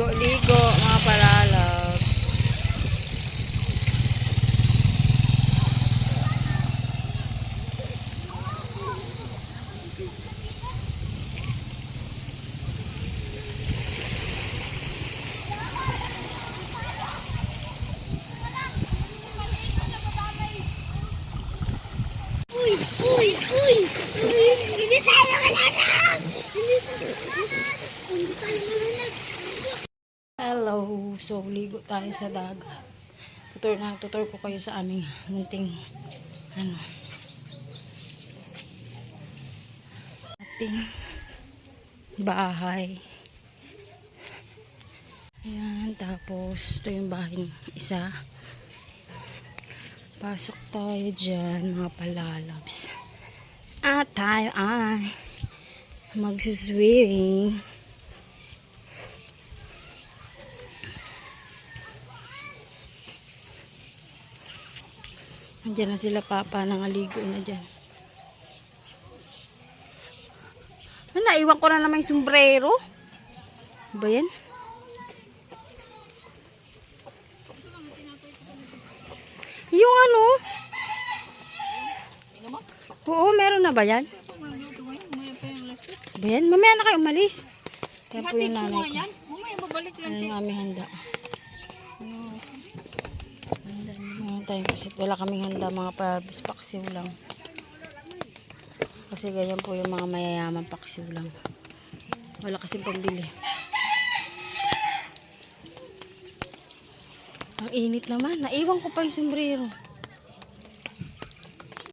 Ligo-ligo, mga palalabs. Uy! Uy! Uy! Hindi tayo malanag! Hindi tayo malanag! Hindi tayo malanag! Hello. So, ligo tayo sa dagat. Tutor na, tutor ko kayo sa aming munting ano ating bahay. Ayan, tapos ito yung bahay isa. Pasok tayo dyan, mga palalabs. At tayo ay magsiswimming. Andiyan na sila papa, nangaligo na dyan. Ah, naiwan ko na naman yung sombrero. Ano Ba yan? Yung ano? Oo, meron na ba yan? Ba yan? Mamaya na kayo umalis. Kaya po yung nanay ko. Mamaya babalik Ano yung aming handa? Ano tayo kasi wala kaming handa mga palabas paksiw lang. Kasi ganyan po yung mga mayayaman paksiw lang. Wala kasing pambili. Ang init naman. Naiwan ko pa yung sombrero.